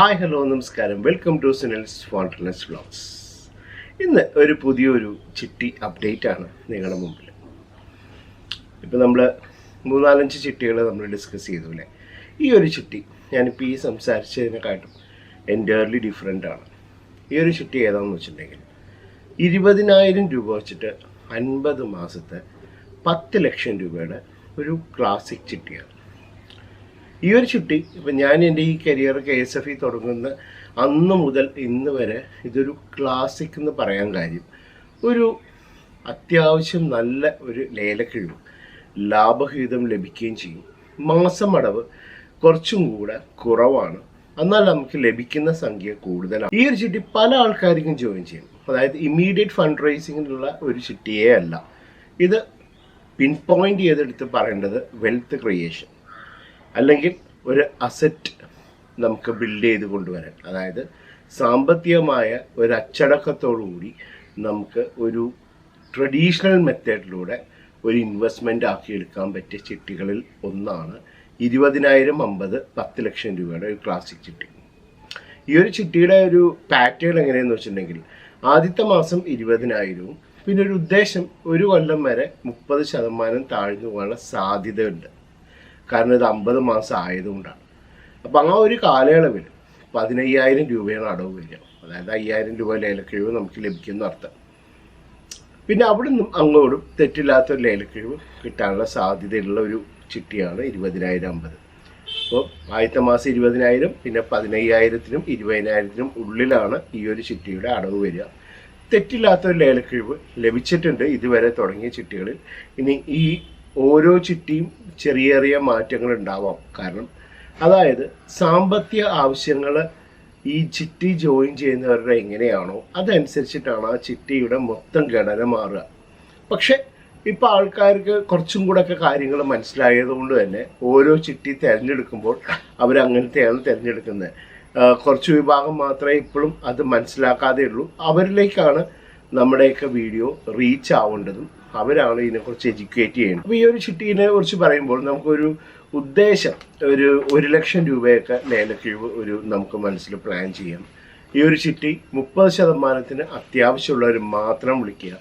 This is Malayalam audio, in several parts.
ഹായ് ഹലോ നമസ്കാരം. വെൽക്കം ടു സിനൽസ് ഫോൺട്രനസ് വ്ളോഗ്സ് ഇന്ന് ഒരു പുതിയൊരു ചിട്ടി അപ്ഡേറ്റ് ആണ് നിങ്ങളുടെ മുമ്പിൽ. ഇപ്പം നമ്മൾ മൂന്നാലഞ്ച് ചിട്ടികൾ നമ്മൾ ഡിസ്കസ് ചെയ്തു അല്ലേ ഈ ഒരു ചിട്ടി ഞാനിപ്പോൾ ഈ സംസാരിച്ചതിനെക്കാട്ടും എന്റയർലി ഡിഫറെന്റ് ആണ്. ഈ ഒരു ചിട്ടി ഏതാണെന്ന് വെച്ചിട്ടുണ്ടെങ്കിൽ ഇരുപതിനായിരം രൂപ വെച്ചിട്ട് അൻപത് മാസത്തെ പത്ത് ലക്ഷം രൂപയുടെ ഒരു ക്ലാസിക് ചിട്ടിയാണ്. ഈ ഒരു ചുട്ടി ഇപ്പം ഞാൻ എന്റെ ഈ career K S F E തുടങ്ങുന്ന അന്ന് മുതൽ ഇന്ന് വരെ ഇതൊരു ക്ലാസിക് എന്ന് പറയാൻ കാര്യം. ഒരു അത്യാവശ്യം നല്ല ഒരു ലേലക്കിഴിവ് ലാഭഹിതം ലഭിക്കുകയും ചെയ്യും. മാസം അടവ് കുറച്ചും കൂടെ കുറവാണ്. എന്നാൽ നമുക്ക് ലഭിക്കുന്ന സംഖ്യ കൂടുതലാണ്. ഈ ഒരു ചിട്ടി പല ആൾക്കാർക്കും ജോയിൻ ചെയ്യും. അതായത് ഇമ്മീഡിയറ്റ് ഫണ്ട് റൈസിങ്ങിനുള്ള ഒരു ചിട്ടിയേ അല്ല. ഇത് പിൻ പോയിന്റ് ചെയ്തെടുത്ത് പറയേണ്ടത് വെൽത്ത് ക്രിയേഷൻ അല്ലെങ്കിൽ ഒരു അസറ്റ് നമുക്ക് ബിൽഡ് ചെയ്ത് കൊണ്ടുവരാൻ. അതായത് സാമ്പത്തികമായ ഒരു അച്ചടക്കത്തോടുകൂടി നമുക്ക് ഒരു ട്രഡീഷണൽ മെത്തേഡിലൂടെ ഒരു ഇൻവെസ്റ്റ്മെന്റ് ആക്കിയെടുക്കാൻ പറ്റിയ ചിട്ടികളിൽ ഒന്നാണ് ഇരുപതിനായിരം അമ്പത് പത്ത് ലക്ഷം രൂപയുടെ ഒരു ക്ലാസിക് ചിട്ടി. ഈ ഒരു ചിട്ടിയുടെ ഒരു പാറ്റേൺ എങ്ങനെയെന്ന് വെച്ചിട്ടുണ്ടെങ്കിൽ ആദ്യത്തെ മാസം ഇരുപതിനായിരവും പിന്നെ ഒരു ഉദ്ദേശം ഒരു കൊല്ലം വരെ മുപ്പത് ശതമാനം താഴ്ന്നു പോകാനുള്ള സാധ്യതയുണ്ട്. കാരണം ഇത് അമ്പത് മാസം ആയതുകൊണ്ടാണ്. അപ്പം ആ ഒരു കാലയളവിൽ പതിനയ്യായിരം രൂപയാണ് അടവ് വരിക. അതായത് അയ്യായിരം രൂപ ലേലക്കിഴിവ് നമുക്ക് ലഭിക്കുന്ന അർത്ഥം. പിന്നെ അവിടെ നിന്നും അങ്ങോട്ടും തെറ്റില്ലാത്ത ഒരു ലേലക്കിഴിവ് കിട്ടാനുള്ള സാധ്യതയുള്ള ഒരു ചിട്ടിയാണ് ഇരുപതിനായിരം അമ്പത്. അപ്പോൾ ആദ്യത്തെ മാസം ഇരുപതിനായിരം പിന്നെ പതിനയ്യായിരത്തിനും ഇരുപതിനായിരത്തിനും ഉള്ളിലാണ് ഈ ഒരു ചിട്ടിയുടെ അടവ് വരിക. തെറ്റില്ലാത്ത ഒരു ലേലക്കിഴിവ് ലഭിച്ചിട്ടുണ്ട് ഇതുവരെ തുടങ്ങിയ ചിട്ടികളിൽ. ഇനി ഈ ഓരോ ചിട്ടിയും ചെറിയ ചെറിയ മാറ്റങ്ങൾ ഉണ്ടാവാം. കാരണം അതായത് സാമ്പത്തിക ആവശ്യങ്ങൾ ഈ ചിട്ടി ജോയിൻ ചെയ്യുന്നവരുടെ എങ്ങനെയാണോ അതനുസരിച്ചിട്ടാണ് ആ ചിട്ടിയുടെ മൊത്തം ഘടന മാറുക. പക്ഷെ ഇപ്പം ആൾക്കാർക്ക് കുറച്ചും കൂടെ ഒക്കെ കാര്യങ്ങൾ മനസ്സിലായതുകൊണ്ട് തന്നെ ഓരോ ചിട്ടി തിരഞ്ഞെടുക്കുമ്പോൾ അവരങ്ങനത്തെയാണ് തിരഞ്ഞെടുക്കുന്നത്. കുറച്ച് വിഭാഗം മാത്രമേ ഇപ്പോഴും അത് മനസ്സിലാക്കാതെ ഉള്ളൂ അവരിലേക്കാണ് നമ്മുടെയൊക്കെ വീഡിയോ റീച്ച് ആവേണ്ടതും അവരാണ് ഇതിനെക്കുറിച്ച് എഡ്യൂക്കേറ്റ് ചെയ്യുന്നത്. അപ്പോൾ ഈ ഒരു ചിട്ടീനെ കുറിച്ച് പറയുമ്പോൾ നമുക്കൊരു ഉദ്ദേശം ഒരു ഒരു ലക്ഷം രൂപയൊക്കെ ലേലക്കിഴിവ് ഒരു നമുക്ക് മനസ്സിൽ പ്ലാൻ ചെയ്യാം. ഈ ഒരു ചിട്ടി മുപ്പത് ശതമാനത്തിന് അത്യാവശ്യമുള്ളവർ മാത്രം വിളിക്കുക.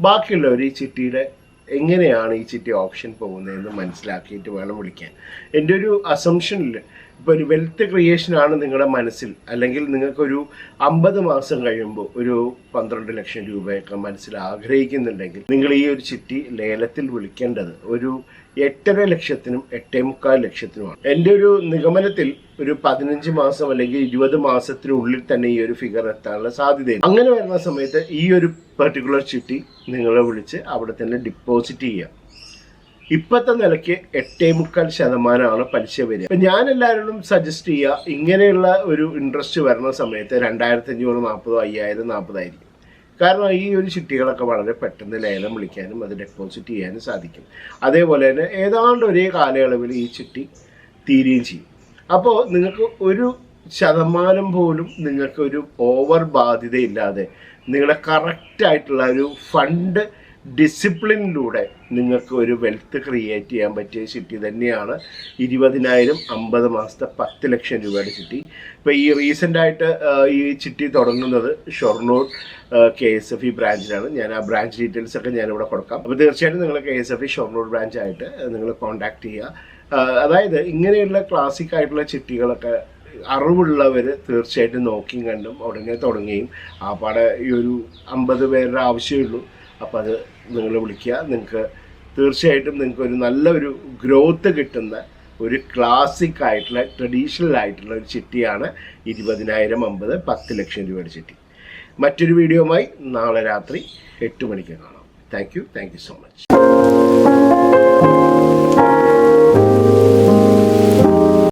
ബാക്കിയുള്ളവർ ഈ ചിട്ടിയുടെ എങ്ങനെയാണ് ഈ ചിട്ടി ഓപ്ഷൻ പോകുന്നതെന്ന് മനസ്സിലാക്കിയിട്ട് വേണം വിളിക്കാൻ. എന്റെ ഒരു അസംഷനിൽ ഇപ്പോൾ ഒരു വെൽത്ത് ക്രിയേഷൻ ആണ് നിങ്ങളുടെ മനസ്സിൽ. അല്ലെങ്കിൽ നിങ്ങൾക്കൊരു അമ്പത് മാസം കഴിയുമ്പോൾ ഒരു പന്ത്രണ്ട് ലക്ഷം രൂപയൊക്കെ മനസ്സിൽ ആഗ്രഹിക്കുന്നുണ്ടെങ്കിൽ നിങ്ങൾ ഈ ഒരു ചിട്ടി ലേലത്തിൽ വിളിക്കേണ്ടത് ഒരു എട്ടര ലക്ഷത്തിനും എട്ടേ മുക്കാൽ ലക്ഷത്തിനുമാണ്. എന്റെ ഒരു നിഗമനത്തിൽ ഒരു പതിനഞ്ച് മാസം അല്ലെങ്കിൽ ഇരുപത് മാസത്തിനുള്ളിൽ തന്നെ ഈ ഒരു ഫിഗർ എത്താനുള്ള സാധ്യതയുണ്ട്. അങ്ങനെ വരുന്ന സമയത്ത് ഈ ഒരു പെർട്ടിക്കുലർ ചിട്ടി നിങ്ങളെ വിളിച്ച് അവിടെ തന്നെ ഡിപ്പോസിറ്റ് ചെയ്യുക. ഇപ്പോഴത്തെ നിലയ്ക്ക് എട്ടേ മുക്കാൽ ശതമാനമാണ് പലിശ വരിക. ഞാൻ എല്ലാവരോടും സജസ്റ്റ് ചെയ്യുക ഇങ്ങനെയുള്ള ഒരു ഇൻട്രസ്റ്റ് വരുന്ന സമയത്ത് രണ്ടായിരത്തി അഞ്ഞൂറ് നാൽപ്പതോ അയ്യായിരം നാൽപ്പതായിരിക്കും കാരണം ഈ ഒരു ചിട്ടികളൊക്കെ വളരെ പെട്ടെന്ന് ലേലം വിളിക്കാനും അത് ഡെപ്പോസിറ്റ് ചെയ്യാനും സാധിക്കും. അതേപോലെ തന്നെ ഏതാണ്ട് ഒരേ കാലയളവിൽ ഈ ചിട്ടി തീരുകയും ചെയ്യും. അപ്പോൾ നിങ്ങൾക്ക് ഒരു ശതമാനം പോലും നിങ്ങൾക്ക് ഒരു ഓവർ ബാധ്യതയില്ലാതെ നിങ്ങളുടെ കറക്റ്റായിട്ടുള്ള ഒരു ഫണ്ട് ഡിസിപ്ലിനിലൂടെ നിങ്ങൾക്ക് ഒരു വെൽത്ത് ക്രിയേറ്റ് ചെയ്യാൻ പറ്റിയ ചിട്ടി തന്നെയാണ് ഇരുപതിനായിരം അമ്പത് മാസത്തെ പത്ത് ലക്ഷം രൂപയുടെ ചിട്ടി ഇപ്പോൾ ഈ റീസെന്റ് ആയിട്ട് ഈ ചിട്ടി തുടങ്ങുന്നത് Shoranur K S F E ബ്രാഞ്ചിലാണ് ഞാൻ ആ ബ്രാഞ്ച് ഡീറ്റെയിൽസ് ഒക്കെ ഞാനിവിടെ കൊടുക്കാം. അപ്പോൾ തീർച്ചയായിട്ടും നിങ്ങൾ K S F E Shoranur ബ്രാഞ്ചായിട്ട് നിങ്ങൾ കോൺടാക്ട് ചെയ്യുക. അതായത് ഇങ്ങനെയുള്ള ക്ലാസിക് ആയിട്ടുള്ള ചിട്ടികളൊക്കെ അറിവുള്ളവർ തീർച്ചയായിട്ടും നോക്കിയും കണ്ടും ഉടനെ തുടങ്ങുകയും ആ പാടെ ഈ ഒരു അമ്പത് പേരുടെ ആവശ്യമുള്ളൂ. അപ്പോൾ അത് നിങ്ങൾ വിളിക്കുക. നിങ്ങൾക്ക് തീർച്ചയായിട്ടും നിങ്ങൾക്ക് ഒരു നല്ലൊരു ഗ്രോത്ത് കിട്ടുന്ന ഒരു ക്ലാസിക് ആയിട്ടുള്ള ട്രഡീഷണൽ ആയിട്ടുള്ള ഒരു ചിട്ടിയാണ് ഇരുപതിനായിരം അമ്പത് പത്ത് ലക്ഷം രൂപയുടെ ചിട്ടി. മറ്റൊരു വീഡിയോയുമായി നാളെ രാത്രി എട്ട് മണിക്ക് കാണാം. Thank you thank you so much